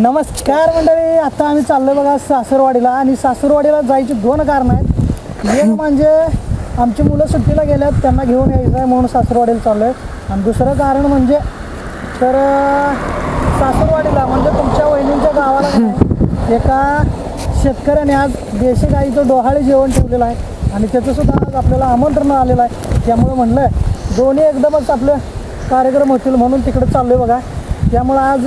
नमस्कार मंडळी आता आम्ही चाललोय बघा सासरवाडीला आणि सासरवाडीला जायची दोन कारण आहेत. एक म्हणजे आमची मुलं सुट्टीला गेल्यात त्यांना घेऊन यायचं आहे म्हणून सासरवाडीला आहे आणि दुसरं कारण म्हणजे तर सासरवाडीला म्हणजे तुमच्या वहिनींच्या गावाला नाही, एका शेतकऱ्याने आज देशी गाईचं डोहाळे जेवण ठेवलेलं आहे. आणि त्याचंसुद्धा आज आपल्याला आमंत्रण आलेलं आहे. त्यामुळं म्हणलं दोन्ही एकदमच आपले कार्यक्रम होतील म्हणून तिकडे आहे बघा. त्यामुळं आज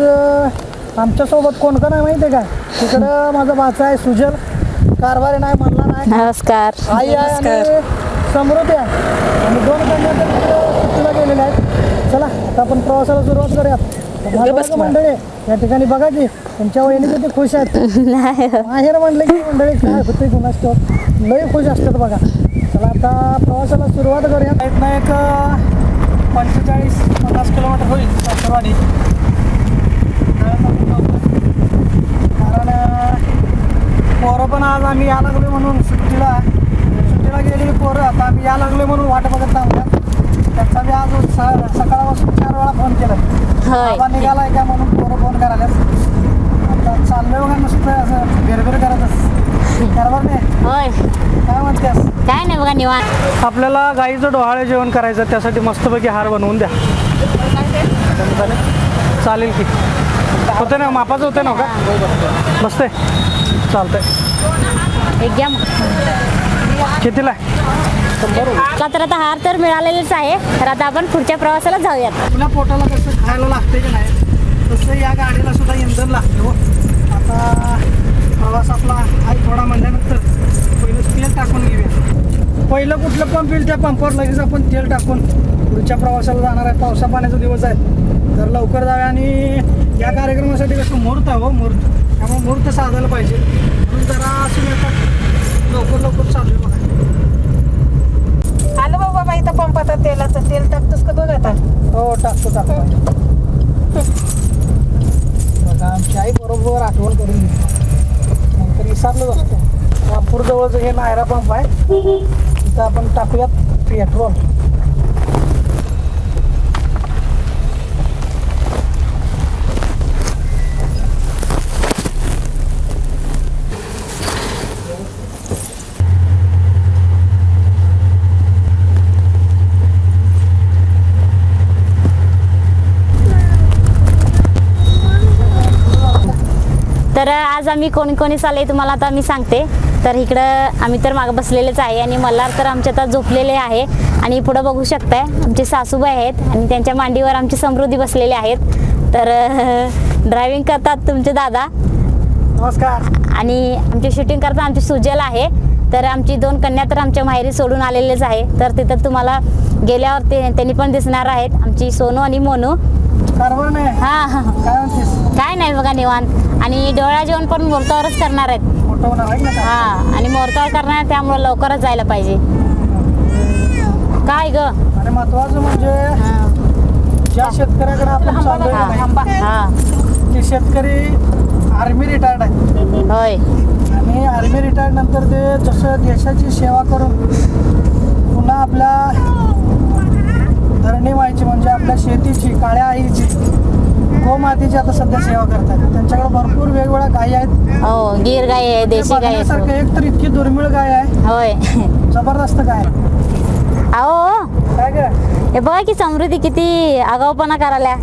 आमच्यासोबत कोण कोण आहे माहिती आहे का? तिकडं माझा भाचा आहे सुजल. कारभारी नाही म्हणला नाही. नमस्कार. आई आहे आणि समृद्धी आहे. आणि दोन कन्या तर तिकडं सुट्टीला गेलेल्या आहेत. चला आता आपण प्रवासाला सुरुवात करूयात. मंडळी या ठिकाणी बघा की त्यांच्या वहिनी किती खुश आहेत. नाही माहेर म्हणलं की मंडळी काय होते कुणास ठाऊक लय खुश असतात बघा. चला आता प्रवासाला सुरुवात करूया एक पंचेचाळीस पन्नास किलोमीटर होईल सासरवाडी कारण अं, पोरं पण आज आम्ही या लागलो म्हणून सुट्टीला. सुट्टीला गेलेली पोरं आता आम्ही या लागलो म्हणून वाट बघत थांबल्या त्यांचा मी आज सकाळपासून चार वेळा फोन केला. बाबा निघालाय का म्हणून पोरं फोन करायला आता चाललोय बघा नुसतं असं बिरबिर करतच. कारभार नाही? होय. काय म्हणतेस? काय नाही बघा निवांत. आपल्याला गाईचं डोहाळे जेवण करायचं त्यासाठी मस्तपैकी हार बनवून द्या. चालेल? चालेल की. होते ना? मापाचं होते ना का? मस्त आहे. चालतंय. एक घ्या मग. कितीला? आता हार तर मिळालेलेच आहे. तर आता आपण पुढच्या प्रवासाला जाऊयात. आपल्या पोटाला कसं खायला लागते की नाही? तसं या गाडीला सुद्धा इंधन लागते हो. आता प्रवास आपला आहे थोडा म्हणल्यानंतर पहिलं तेल टाकून घेऊया. पहिलं कुठलं पंप येईल त्या पंपावर लगेच आपण तेल टाकून पुढच्या प्रवासाला जाणार आहे. पावसा पाण्याचा दिवस आहे. तर लवकर जाऊया आणि या कार्यक्रमासाठी कसं मुहूर्त आहे हो मुहूर्त. त्यामुळे मुहूर्त साधायला पाहिजे. जरा लवकर लवकर चालू बघा. आलं बाबा इथं पंपाचं तेलाचं तेल टाकतोस का बघ आता? हो टाकतो टाकतो. बघा आमची आई बरोबर आठवण करून दिली नंतर विसरलोच असतो. नागपूर जवळचं हे नायरा पंप आहे. तिथं आपण टाकूयात पेट्रोल तर आज आम्ही कोणी कोणी चालले तुम्हाला आता मी सांगते. तर इकडं आम्ही तर मागं बसलेलेच आहे आणि मल्हार तर आमच्या आता झोपलेले आहे. आणि पुढं बघू शकताय आमचे सासूबाई आहेत आणि त्यांच्या मांडीवर आमची समृद्धी बसलेले आहेत. तर ड्रायव्हिंग करतात तुमचे दादा. नमस्कार. आणि आमची शूटिंग करता आमची सुजल आहे. तर आमची दोन कन्या तर आमच्या माहेरी सोडून आलेलेच आहे. तर तिथं तुम्हाला गेल्यावर ते त्यांनी पण दिसणार आहेत. आमची सोनू आणि मोनू. हा. काय नाही बघा निवांत. आणि डोळा जेवण पण मुहूर्तावरच करणार आहेत. हा. आणि मुहूर्तावर करणार आहे त्यामुळे लवकरच जायला पाहिजे. काय ग? महत्वाचं म्हणजे. ज्या शेतकऱ्याकडे आपण हा शेतकरी आर्मी रिटायर्ड आहे होय. आणि आर्मी रिटायर्ड नंतर ते जसं देशाची सेवा करून पुन्हा आपल्या आपल्या शेतीची काळ्या आईची गोमातीची आता सध्या सेवा करतात. त्यांच्याकडे भरपूर वेगवेगळ्या गायी आहेत. हो गिर गाय आहे देशी गाय बघण्यासारखं आहे एक तर इतकी दुर्मिळ गाय आहे. होय. जबरदस्त गाय आहे. अहो. काय काय हे बघा की समृद्धी किती आगाऊपणा करायला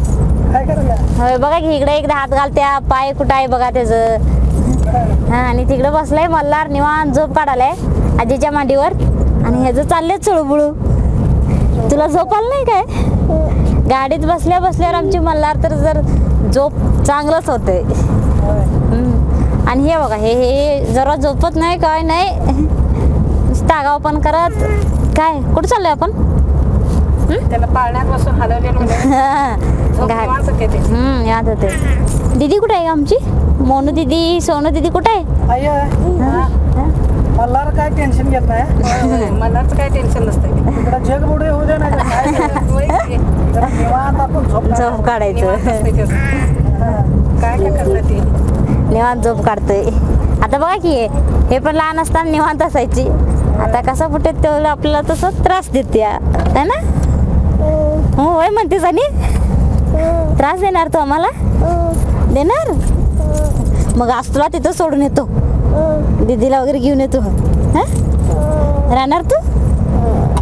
काय करायला होय बघा की इकडे एकदा हात घालत्या पाय कुठं आहे बघा त्याचं. हा आणि तिकडे बसलाय मल्हार निवांत झोप काढालाय आजीच्या मांडीवर. आणि ह्याचं चाललंय चुळबुळू. तुला झोप आलं नाही काय? गाडीत बसल्या बसल्यावर आमची मल्हार तर जर झोप चांगलंच होते. आणि हे बघा हे हे जरा झोपत नाही काय नाही. नुसतं आगाव पण करत. काय कुठं चाललोय आपण? त्याला याद होते. दीदी कुठे आहे आमची? मोनू दीदी सोनू दीदी कुठे आहे. हा? मला काय टेन्शन घेत नाही. मलाच काय टेन्शन नसतं जग बुडे होऊ दे नाही तर काय करायचं? होय की. जरा निवांत आपण झोप काढायचं. असते त्याचं. काय काय करतात ते? निवांत झोप काढतोय. आता बघा की हे पण लहान असताना निवांत असायची. आता कसं कुठे तेवढं आपल्याला तसं त्रास देते है ना? हो होय म्हणतेस आणि त्रास देणार तू आम्हाला? देणार? मग आज तुला तिथं सोडून येतो. दीदीला वगैरे घेऊन येतो. हा? राहणार तू?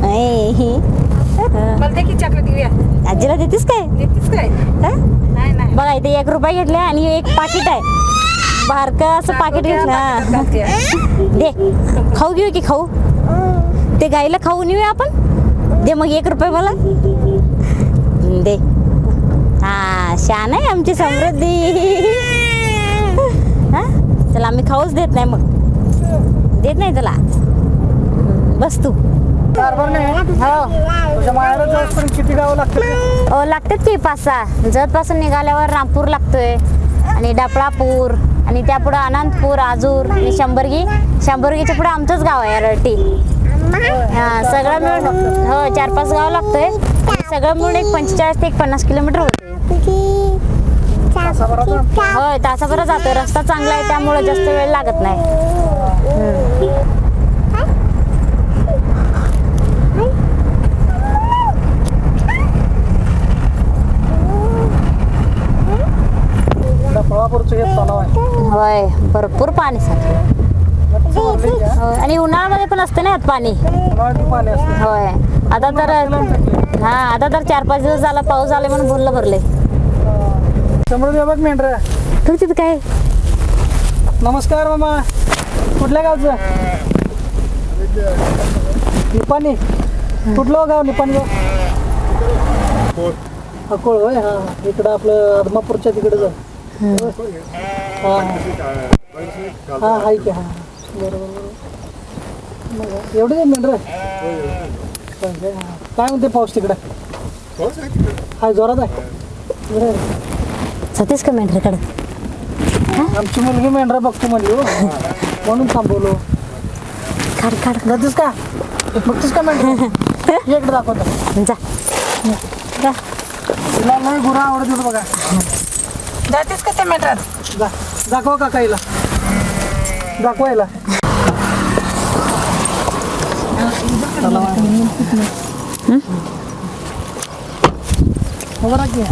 हे. हा. मला की चॉकलेट घेऊया. आजीला देतीस काय? देतीस काय? नाही नाही. बघा इथे एक रुपये घेतले आणि एक पाकिट आहे. बारक असं पाकिट घेतलं. हा. दे. खाऊ घेऊ की खाऊ? ते गाईला खाऊ नेऊया आपण? दे मग एक रुपये मला. दे. हा शान आहे आमची समृद्धी. हा? चला आम्ही खाऊच देत नाही मग. देत नाही तुला बस तू. कारभार नाही. हो. तुझ्या माहेरात जाऊपर्यंत किती गावं लागतात? अ, लागतात की पाच सहा जतपासून निघाल्यावर रामपूर लागतोय. आणि डपळापूर आणि त्यापुढं अनंतपूर आजूर आणि शंभरगी. शंभरगीच्या पुढे आमचंच गाव आहे रटी हा सगळं मिळून हो चार पाच गाव लागतोय. सगळं मिळून एक पंचेचाळीस ते एक पन्नास किलोमीटर होते होय तासाभर जातोय. रस्ता चांगला आहे त्यामुळे जास्त वेळ लागत नाही. हे तलाव आहे. होय भरपूर पाणी साठलं. होय. आणि उन्हाळ्यामध्ये पण असते ना यात पाणी? उन्हाळ्यात पाणी असतं. होय. आता तर हा आता तर चार पाच दिवस झाला पाऊस आले म्हणून भरलं भरले. समृद्धी बघ मेंढर. तू तिथं काय? नमस्कार मामा. कुठल्या गावचं? निपाणी कुठलं गाव निपाणी गाव अकोळ होय? हा इकडं आपलं आदमापूरच्या तिकडे जा हा. हा हाय की हा. बरोबर बरोबर. एवढे आहे मेंढर काय म्हणते पाऊस तिकडं? हाय जोरात आहे. बरं. सतीश का मेंढराकडे? आमची मुलगी मेंढरा बघतो म्हणली हो. म्हणून थांबवलो. काढ काढ. जातेस का? बघतेस का मेंढरा? इकडे दाखवतो. जा. जा. तिला नाही गुरा आवडत होतं बघा. जातेस का त्या मेट्रात जा. दाखवा का काहीला दाखवायला की.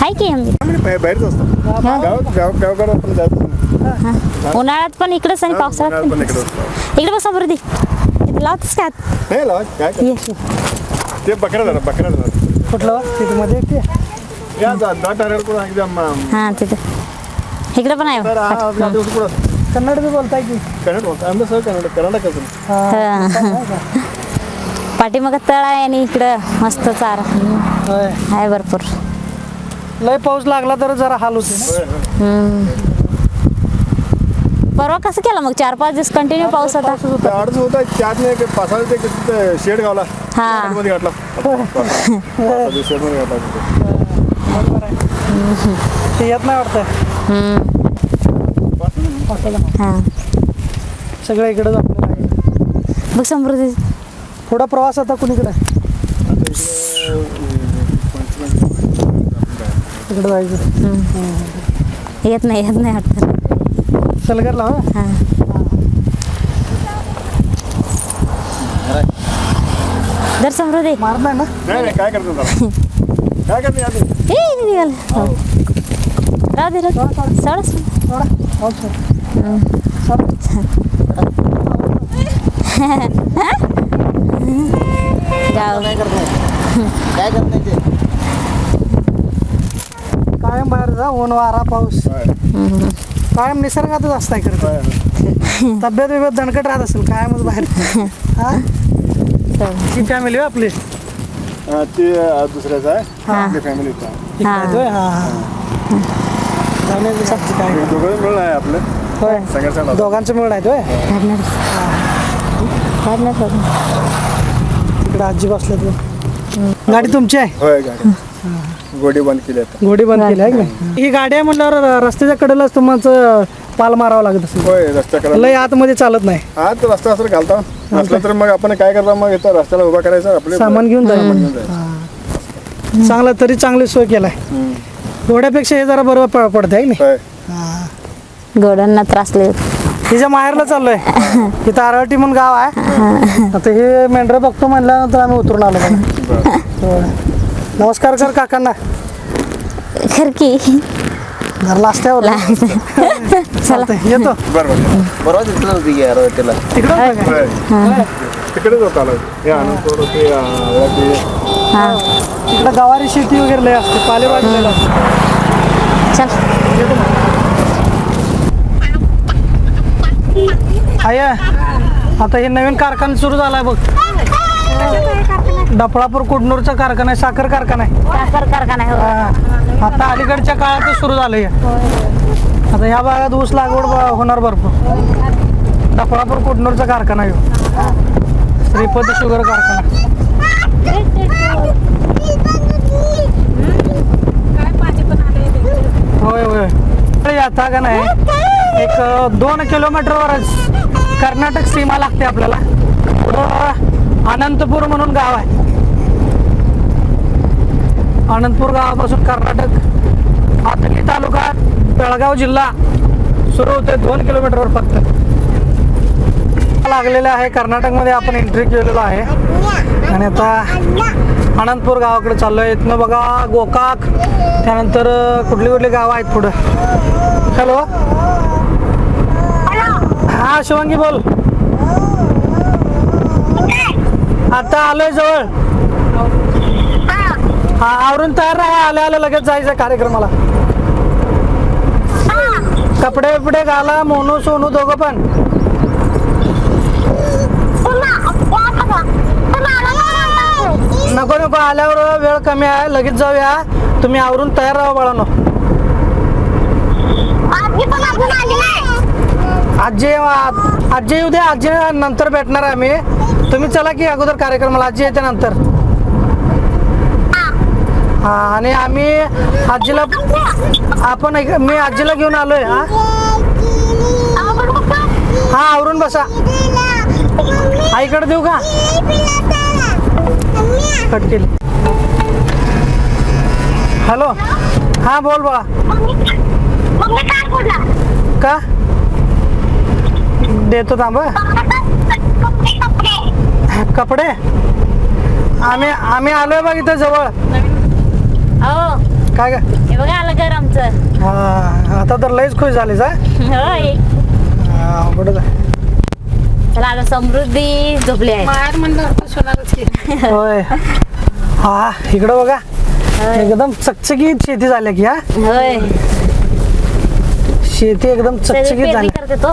हाय की आम्ही आम्ही बाहेर बाहेरच असतो. गाव गाव गावकडे आपण जात असतो. उन्हाळ्यात पण इकडेच आणि पावसाळ्यात पण पण इकडे असतो इकडे बसा बरं दी. इथं लावतेस का नाही लावा काय ये. ते बकरा झाला बकरा झाला कुठलं? तिथे मध्ये ते या जा हा तिथं. इकडे पण आहे तर हा आपला दिवस कुठं असतो? कन्नड बी बोलताय की? कन्नड बोलतो. आमचं सर कन्नड? पाठीमागं तळ आहे आणि इकडं मस्त चार. होय. आहे भरपूर. लय पाऊस लागला तर जरा हाल होते ना? होय, होय. हम्म. परवा कसं केलं मग? चार पाच दिवस कंटिन्यू पाऊस होता? ते होता त्यात नाही एक पासाला ते तिथं शेड गावला. हा. शेडमध्ये घातला. शेडमध्ये ते येत नाही वाटतं. हा. सगळं इकडे आपल्याला आहे. बघ समृद्धी. थोडा प्रवास आता कुणीकडे? आता इकडे, जायचं. येत नाही येत नाही वाटतं. सलगरला हो हा. दर समृद्धी. मारत नाही ना? नाही नाही काय करतो? काय करते निघाल हो. राहू दे राहू दे. सोड सोड. थोडा हो सर जाऊ काय करत नाही ते कायम बाहेर जा ऊन वारा पाऊस कायम निसर्गातच असताय होय. तर. तब्येत बिब्येत दणकट राहत असेल कायमच बाहेर हा चल. ही फॅमिली आपली ते अं, दुसऱ्याचं आहे आपली फॅमिली आहे होय? हा हा. काय दोघं मिळून आहे आपलं. होय. सगळ्याचं दोघांचं मिळून आहेत होय? काढणार काढणार. तिकडे आजी बसल्या तू गाडी तुमची आहे? होय गाडी. गोडी बंद केली आता. गोडी बंद केली आहे की? नाही ही गाडी आहे म्हटल्यावर र- रस्त्याच्या कडेलाच तुमचं पाल मारावं लागत असेल. होय रस्त्याकडे लय आतमध्ये चालत नाही. हा तर रस्ता असं घालता. नसलं तर मग आपण काय करता? मग इथं रस्त्याला उभा करायचा आपले सामान घेऊन जायचं. घेऊन जायचं. चांगला तरी चांगली सोय केलाय. घोड्यापेक्षा हे जरा बरोबर पडते आहे नाही? घोड्यांना त्रासले तिच्या माहेरला चाललोय इथं आरवटी म्हणून गाव आहे. आता हे मेंढरं बघतो म्हणल्यानंतर आम्ही उतरून आलो बघा. नमस्कार कर काकांना. खर की घरला असत्यावर चालतंय येतो. तिथलं होती यार तिकडं. तिकडेच होता आला. हे. आनंदपूर ते अं, ते हा. तिकडं गवारी शेती वगैरे लय असते पालेभाजी लय असते. चल. आय आता हे नवीन कारखाना सुरू झालाय बघ. डफळापूर कुडनूरचा कारखाना आहे साखर कारखाना आहे. साखर कारखाना आहे हो. हा. आता अलीकडच्या काळातच सुरू झालं हे. आता ह्या भागात ऊस लागवड ब- होणार भरपूर. डफळापूर कुडनूरचा कारखाना आहे. ह्यो. श्रीपती शुगर कारखाना. होय होय. आता का नाही. एक दोन किलोमीटरवरच कर्नाटक सीमा लागते आपल्याला. अनंतपूर म्हणून गाव आहे. अनंतपूर गावापासून कर्नाटक आतली तालुका बेळगाव जिल्हा सुरू होते दोन किलोमीटरवर फक्त. लागलेलं आहे कर्नाटकमध्ये आपण एंट्री केलेलो आहे. आणि आता आनंदपूर गावाकडे चाललोय. इथनं बघा गोकाक त्यानंतर कुठली कुठली गावं आहेत पुढं? हॅलो? हा शिवांगी बोल. आता आलोय जवळ. हा आवरून तयार राहा आल्या आलं लगेच जायचं कार्यक्रमाला. कपडे बिपडे घाला मोनू सोनू दोघं पण. नको नको आल्यावर वेळ कमी आहे लगेच जाऊया. तुम्ही आवरून तयार राहा बाळानो. आजी आ- आजी येऊ द्या आजी नंतर भेटणार आहे आम्ही. तुम्ही चला की अगोदर कार्यक्रमाला आजी येते नंतर. हा आणि आम्ही आजीला आपण मी आजीला घेऊन आलोय हा. हा आवरून बसा. आईकडे देऊ का? कट केली. हॅलो हा बोल बाळा का देतो थांब. कपडे आम्ही आम्ही आलोय बघ इथं जवळ. हो. काय का हे बघा आलं घर आमचं. हा आता तर लयच खुश झालीस हा. चला आता समृद्धी झोपली आहे. माहेर म्हणलं की होय. हा इकडं बघा. एकदम चकचकीत शेती झाली की हा? होय. शेती एकदम चकचकीत पेरणी झाली. करते तो.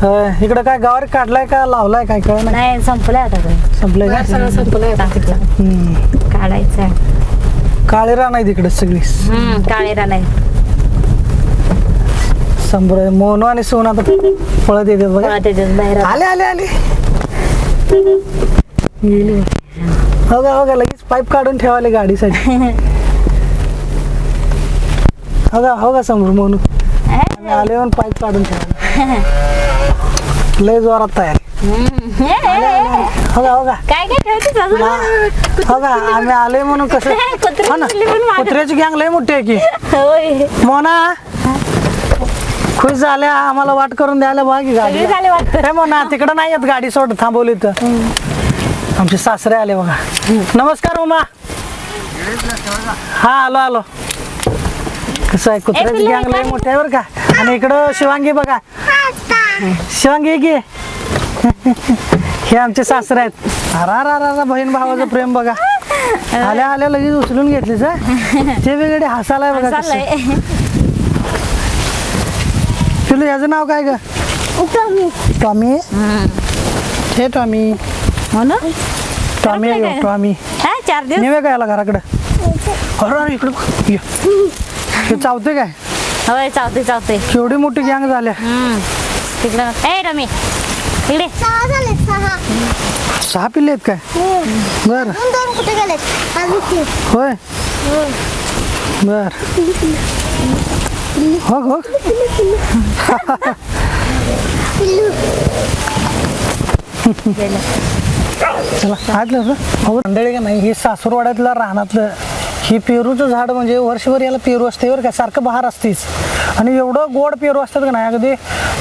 होय. इकडं काय गावावर काढलाय का लावलाय काय कळ नाही? नाही संपलंय आता ते. संपलंय बाहेर का सगळं संपलंय आता. तिथलं हम्म. काढायचं आहे. काळे रान आहे तिकडे सगळी. हम्म काळे रान संभ्र मोनू आणि सोन आता पळत येते बघा. बाहेर. आले आले आले. गेली हो का हो का लगेच पाईप काढून ठेवाले गाडीसाठी. हो का हो का समोर मोनू. आम्ही आले पण पाईप काढून ठेवाले लय जोरात तयार. हो का हो का काय काय ठेवतेस अजून हो का आम्ही आले म्हणून कसं हो ना. कुत्र्याची गँग लय मोठी आहे की. होय. मोना खुश झाल्या आम्हाला वाट करून द्यायला बघा की गाडी. सगळे झाले वाटतं हे मोना तिकडं नाही येत गाडी सोड थांबवली तर आमचे सासरे आले बघा. नमस्कार उमा. हा आलो आलो. कसं आहे कुत्र्याची पिल्लू, गँग लय इकडे. मोठी आहे बरं का? आणि इकडं शिवांगी बघा. शिवांगी की. हे आमचे सासरे आहेत. अरा रा रा बहीण भावाचं प्रेम बघा. आल्या आल्या लगेच उचलून घेतलीस हा? ते वेगळे हसायला बघा कसं. चाललंय पिलू याचं नाव काय ग? टॉमी. हे टॉमी. म्हणून टॉमी आहे ह्यो, टॉमी. हा चार दिवस. नेवे काय याला घराकडे. अरे अरे इकडे बघ. ये. हे चावते काय? होय चावते चावते केवढी मोठी गँग झाल्या. हम्म. तिकडं ए रमी इकडे. सहा पिल्ले आहेत काय? बर. कुठे गेले होय. बर. हो हो चला आतलं का हो मंडळी का नाही हे सासूरवाड्यातलं रानातलं ही पेरूचं झाड म्हणजे वर्षभर याला पेरू असते बरं का सारखं बहार असतेच आणि एवढं गोड पेरू असतात का नाही अगदी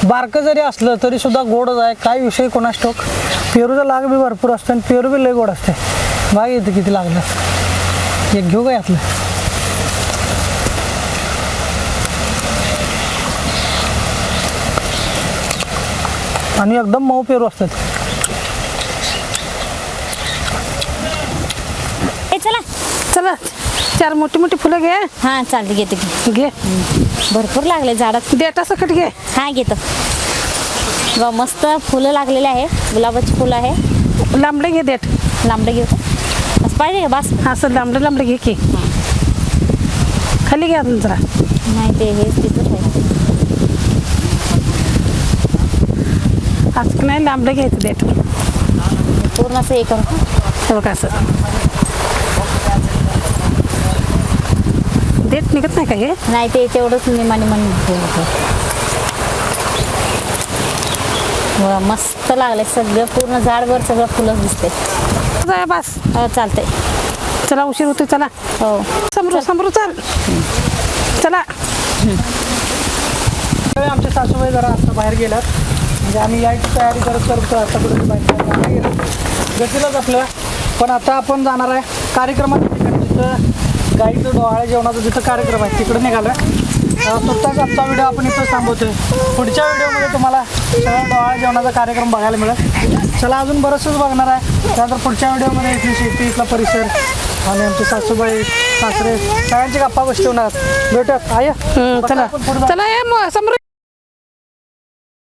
बारकं जरी असलं तरी सुद्धा गोडच आहे काय विषय कोणास ठोक पेरूचा लाग बी भरपूर असतो आणि पेरू बी लय गोड असते बाग येते किती लागलं. एक घेऊ का यातलं? आणि एकदम मऊ पेरू असतात. ए चला. चला चार मोठी मोठी फुलं घे. हा चालते घेतो की. घे. भरपूर लागले झाडात. देटा सकट घे. हा घेतो. बघा मस्त फुलं लागलेले आहे. गुलाबाची फुलं आहे. लांबडे घे देठ. लांबडे घेऊ का? असं पाहिजे का? बस. असं लांबडे लांबडे घे की. खाली घे अजून जरा. नाही ते हेच तिथंच असं नाही लांबडे घ्यायचं देठ पूर्ण असं हे करू हे बघ असं? देठ निघत नाही का हे? नाही ते तेवढंच निमाने मन मस्त लागले सगळं पूर्ण झाडभर सगळं फुलंच दिसते जाय बस. हो चालतंय. चला उशीर होतोय चला. हो. समरू समरू चाल. चला. त्यावेळी आमचे सासूबाई जरा आता बाहेर गेल्यात. म्हणजे आम्ही यायची तयारी करत करतो आता कुठे गतीलाच आपल्या पण आता आपण जाणार आहे कार्यक्रमाच्या ठिकाणी जिथं गाईचं डोहाळे जेवणाचा जिथं कार्यक्रम आहे तिकडे निघालो आहे नुकताच आजचा व्हिडिओ आपण इथं थांबवतोय. पुढच्या व्हिडिओमध्ये तुम्हाला सगळं डोहाळे जेवणाचा कार्यक्रम बघायला मिळेल. चला अजून बरंचसंच बघणार आहे. त्यानंतर पुढच्या व्हिडिओमध्ये इथली शेती इथला परिसर आणि आमचे सासूबाई सासरे सगळ्यांची गप्पा गोष्टी होणार. भेटत आय. हं, चला. चला